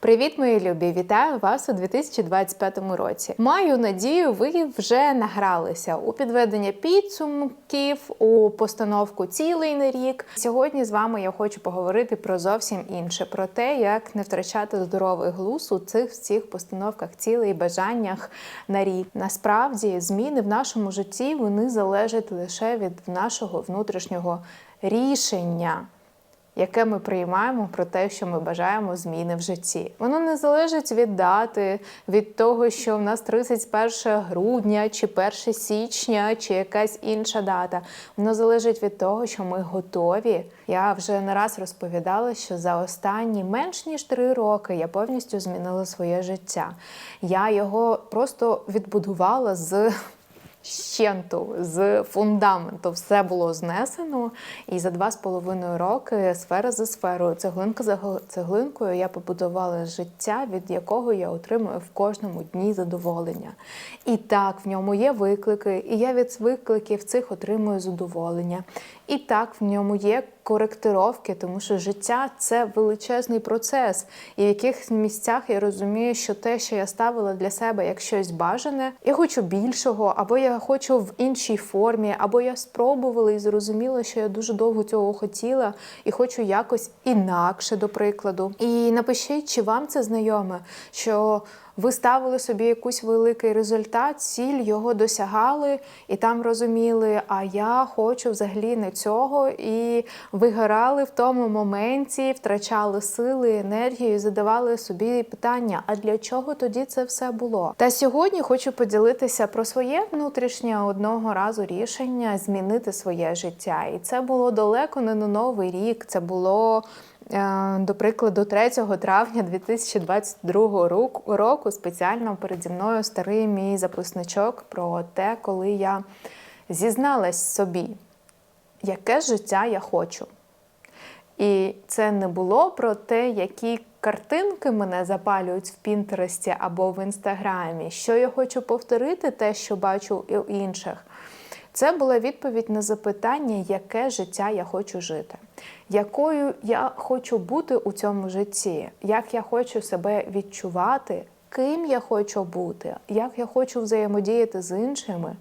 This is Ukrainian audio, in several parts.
Привіт, мої любі! Вітаю вас у 2025 році. Маю надію, ви вже награлися у підведення підсумків, у постановку цілей на рік. Сьогодні з вами я хочу поговорити про зовсім інше: про те, як не втрачати здоровий глузд у цих всіх постановках цілей бажаннях на рік. Насправді, зміни в нашому житті вони залежать лише від нашого внутрішнього рішення яке ми приймаємо про те, що ми бажаємо зміни в житті. Воно не залежить від дати, від того, що в нас 31 грудня, чи 1 січня, чи якась інша дата. Воно залежить від того, що ми готові. Я вже не раз розповідала, що за останні менш ніж три роки я повністю змінила своє життя. Я його просто відбудувала з щенту, з фундаменту все було знесено. І за два з половиною роки сфера за сферою, цеглинка за цеглинкою я побудувала життя, від якого я отримую в кожному дні задоволення. І так, в ньому є виклики, і я від викликів цих отримую задоволення. І так, в ньому є коректировки, тому що життя це величезний процес. І в яких місцях я розумію, що те, що я ставила для себе як щось бажане, я хочу більшого, або я хочу в іншій формі, або я спробувала і зрозуміла, що я дуже довго цього хотіла, і хочу якось інакше, до прикладу. І напишіть, чи вам це знайоме, що ви ставили собі якийсь великий результат, ціль його досягали, і там розуміли, а я хочу взагалі не цього. І вигорали в тому моменті, втрачали сили, енергію, задавали собі питання: а для чого тоді це все було? Та сьогодні хочу поділитися про своє внутрішнє одного разу рішення змінити своє життя. І це було далеко не на новий рік. Це було. Е, до прикладу, 3 травня 2022 року спеціально переді мною старий мій записничок про те, коли я зізналась собі, яке життя я хочу. І це не було про те, які картинки мене запалюють в Пінтересті або в інстаграмі, що я хочу повторити, те, що бачу у інших. Це була відповідь на запитання, яке життя я хочу жити, якою я хочу бути у цьому житті, як я хочу себе відчувати, ким я хочу бути, як я хочу взаємодіяти з іншими,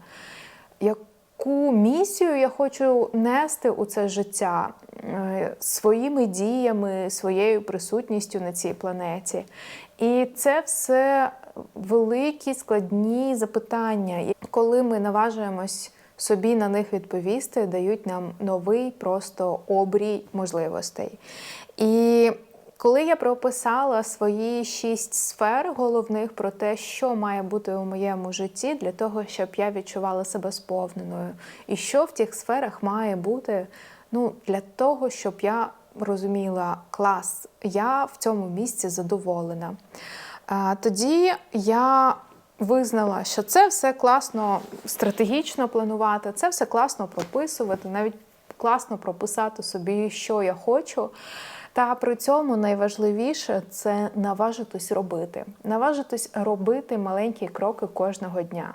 яку місію я хочу нести у це життя е, своїми діями, своєю присутністю на цій планеті. І це все великі складні запитання. Коли ми наважуємось собі на них відповісти, дають нам новий просто обрій можливостей. І коли я прописала свої шість сфер головних про те, що має бути у моєму житті, для того, щоб я відчувала себе сповненою, і що в тих сферах має бути ну, для того, щоб я розуміла клас, я в цьому місці задоволена. Тоді я визнала, що це все класно стратегічно планувати, це все класно прописувати, навіть класно прописати собі, що я хочу. Та при цьому найважливіше це наважитись робити, наважитись робити маленькі кроки кожного дня.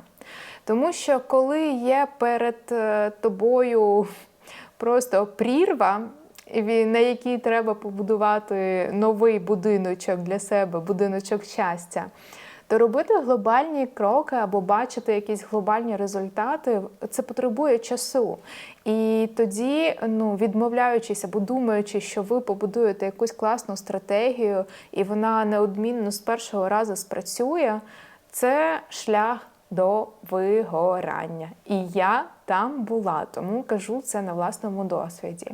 Тому що коли є перед е, тобою просто прірва, на якій треба побудувати новий будиночок для себе, будиночок щастя то робити глобальні кроки або бачити якісь глобальні результати, це потребує часу. І тоді, ну відмовляючись або думаючи, що ви побудуєте якусь класну стратегію, і вона неодмінно з першого разу спрацює, це шлях до вигорання. І я там була, тому кажу це на власному досвіді.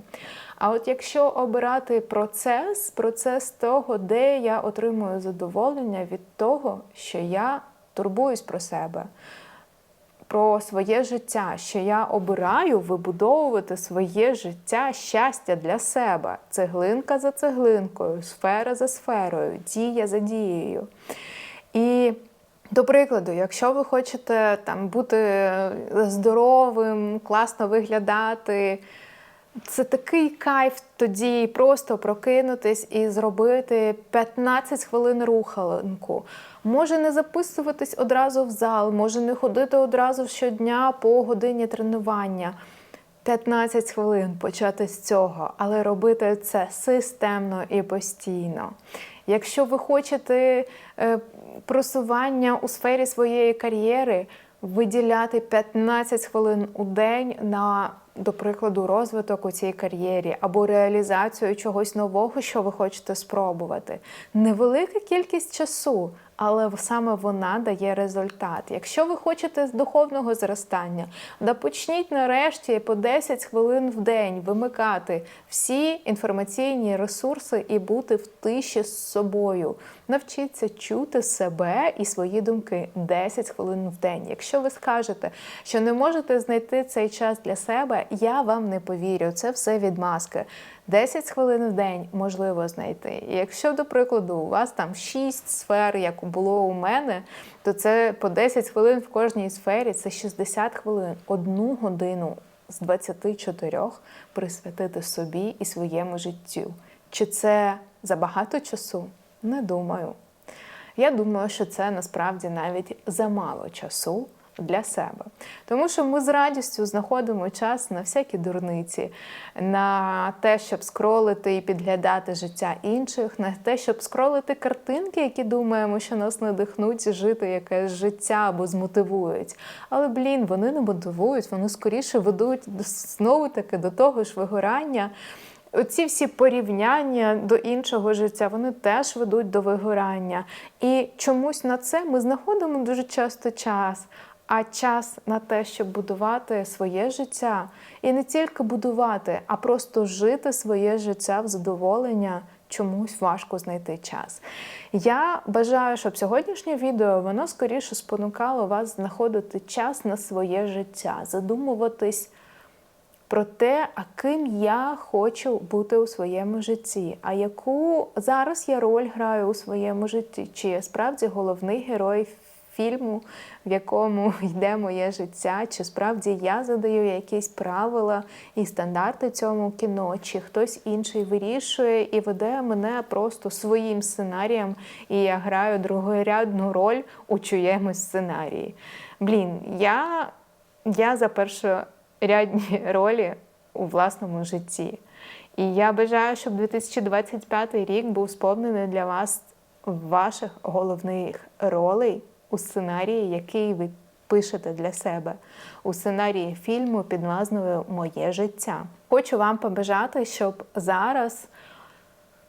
А от якщо обирати процес, процес того, де я отримую задоволення від того, що я турбуюсь про себе, про своє життя, що я обираю вибудовувати своє життя щастя для себе, цеглинка за цеглинкою, сфера за сферою, дія за дією. І до прикладу, якщо ви хочете там бути здоровим, класно виглядати, це такий кайф тоді просто прокинутись і зробити 15 хвилин руханку. Може не записуватись одразу в зал, може не ходити одразу щодня по годині тренування. 15 хвилин почати з цього, але робити це системно і постійно. Якщо ви хочете е, просування у сфері своєї кар'єри, виділяти 15 хвилин у день на, до прикладу, розвиток у цій кар'єрі або реалізацію чогось нового, що ви хочете спробувати. Невелика кількість часу, але саме вона дає результат. Якщо ви хочете з духовного зростання, да почніть нарешті по 10 хвилин в день вимикати всі інформаційні ресурси і бути в тиші з собою. Навчіться чути себе і свої думки 10 хвилин в день. Якщо ви скажете, що не можете знайти цей час для себе, я вам не повірю. Це все відмазки. 10 хвилин в день можливо знайти. І якщо, до прикладу, у вас там 6 сфер, як було у мене, то це по 10 хвилин в кожній сфері це 60 хвилин, одну годину з 24 присвятити собі і своєму життю. Чи це забагато часу? Не думаю. Я думаю, що це насправді навіть замало часу для себе. Тому що ми з радістю знаходимо час на всякі дурниці, на те, щоб скролити і підглядати життя інших, на те, щоб скролити картинки, які думаємо, що нас надихнуть жити якесь життя або змотивують. Але, блін, вони не мотивують, вони скоріше ведуть знову таки до того ж вигорання. Оці всі порівняння до іншого життя, вони теж ведуть до вигорання. І чомусь на це ми знаходимо дуже часто час. А час на те, щоб будувати своє життя, і не тільки будувати, а просто жити своє життя в задоволення, чомусь важко знайти час. Я бажаю, щоб сьогоднішнє відео воно скоріше спонукало вас знаходити час на своє життя, задумуватись про те, а ким я хочу бути у своєму житті, а яку зараз я роль граю у своєму житті, чи я справді головний герой фільму, в якому йде моє життя, чи справді я задаю якісь правила і стандарти цьому кіно, чи хтось інший вирішує і веде мене просто своїм сценарієм, і я граю другорядну роль у чиємусь сценарії. Блін, я, я за першорядні ролі у власному житті. І я бажаю, щоб 2025 рік був сповнений для вас ваших головних ролей у сценарії, який ви пишете для себе, у сценарії фільму під назвою Моє життя. Хочу вам побажати, щоб зараз.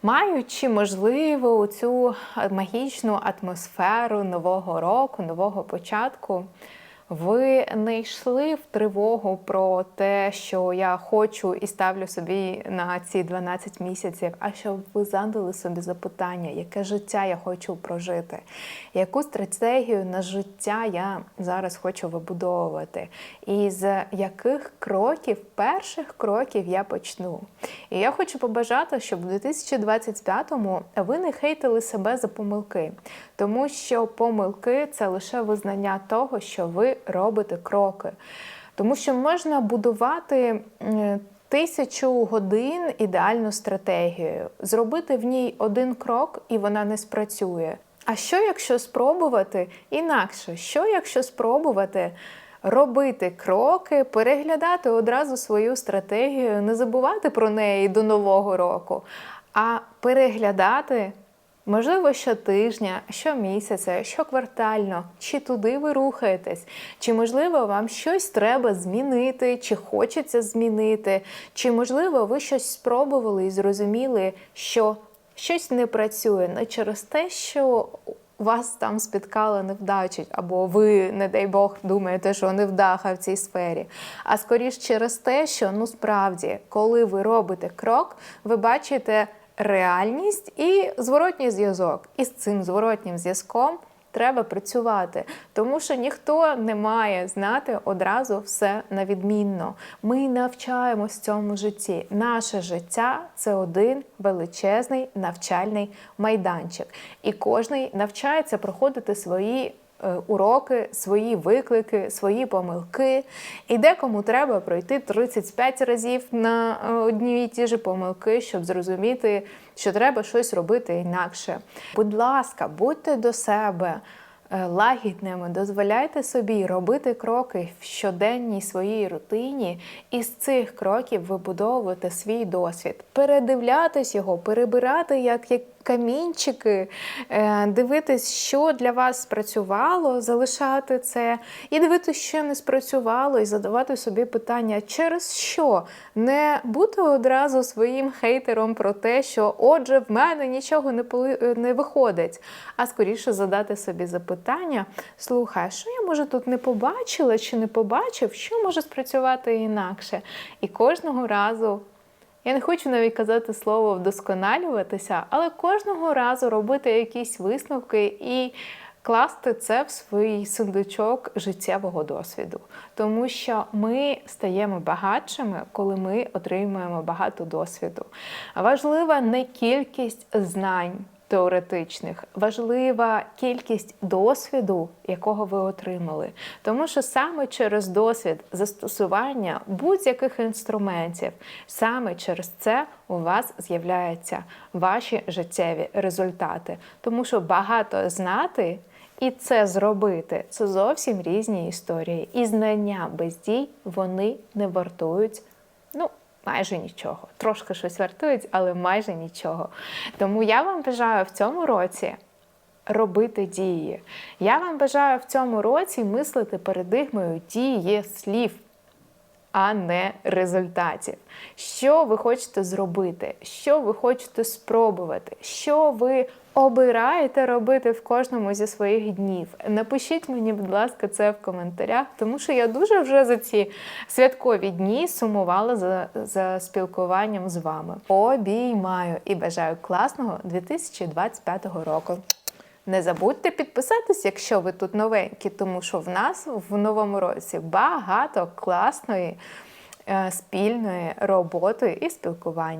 Маючи, можливо, цю магічну атмосферу нового року, нового початку, ви не йшли в тривогу про те, що я хочу і ставлю собі на ці 12 місяців, а щоб ви задали собі запитання, яке життя я хочу прожити, яку стратегію на життя я зараз хочу вибудовувати, і з яких кроків, перших кроків я почну. І я хочу побажати, щоб у 2025-му ви не хейтили себе за помилки, тому що помилки це лише визнання того, що ви робите кроки. Тому що можна будувати тисячу годин ідеальну стратегію, зробити в ній один крок, і вона не спрацює. А що, якщо спробувати інакше? Що, якщо спробувати? Робити кроки, переглядати одразу свою стратегію, не забувати про неї до нового року, а переглядати Можливо, щотижня, щомісяця, щоквартально, чи туди ви рухаєтесь, чи можливо вам щось треба змінити, чи хочеться змінити, чи можливо ви щось спробували і зрозуміли, що щось не працює не через те, що вас там спіткала невдача, або ви, не дай Бог, думаєте, що невдаха в цій сфері. А скоріш через те, що ну справді, коли ви робите крок, ви бачите реальність і зворотній зв'язок. І з цим зворотнім зв'язком треба працювати, тому що ніхто не має знати одразу все на відмінно. Ми навчаємось в цьому житті. Наше життя це один величезний навчальний майданчик. І кожний навчається проходити свої уроки, свої виклики, свої помилки. І декому треба пройти 35 разів на е, одні і ті ж помилки, щоб зрозуміти, що треба щось робити інакше. Будь ласка, будьте до себе. Е, лагідними, дозволяйте собі робити кроки в щоденній своїй рутині, і з цих кроків вибудовувати свій досвід, передивлятись його, перебирати як камінчики, е, дивитись, що для вас спрацювало, залишати це, і дивитись, що не спрацювало, і задавати собі питання, через що не бути одразу своїм хейтером про те, що отже, в мене нічого не поли- не виходить. А скоріше задати собі запитання: слухай, що я може тут не побачила чи не побачив, що може спрацювати інакше? І кожного разу. Я не хочу навіть казати слово вдосконалюватися, але кожного разу робити якісь висновки і класти це в свій сундучок життєвого досвіду. Тому що ми стаємо багатшими, коли ми отримуємо багато досвіду. Важлива не кількість знань теоретичних, важлива кількість досвіду, якого ви отримали. Тому що саме через досвід застосування будь-яких інструментів, саме через це у вас з'являються ваші життєві результати. Тому що багато знати. І це зробити це зовсім різні історії. І знання без дій вони не вартують майже нічого. Трошки щось вартують, але майже нічого. Тому я вам бажаю в цьому році робити дії. Я вам бажаю в цьому році мислити парадигмою дії слів. А не результатів. Що ви хочете зробити, що ви хочете спробувати, що ви обираєте робити в кожному зі своїх днів. Напишіть мені, будь ласка, це в коментарях, тому що я дуже вже за ці святкові дні сумувала за, за спілкуванням з вами. Обіймаю і бажаю класного 2025 року. Не забудьте підписатись, якщо ви тут новенькі, тому що в нас в новому році багато класної е, спільної роботи і спілкування.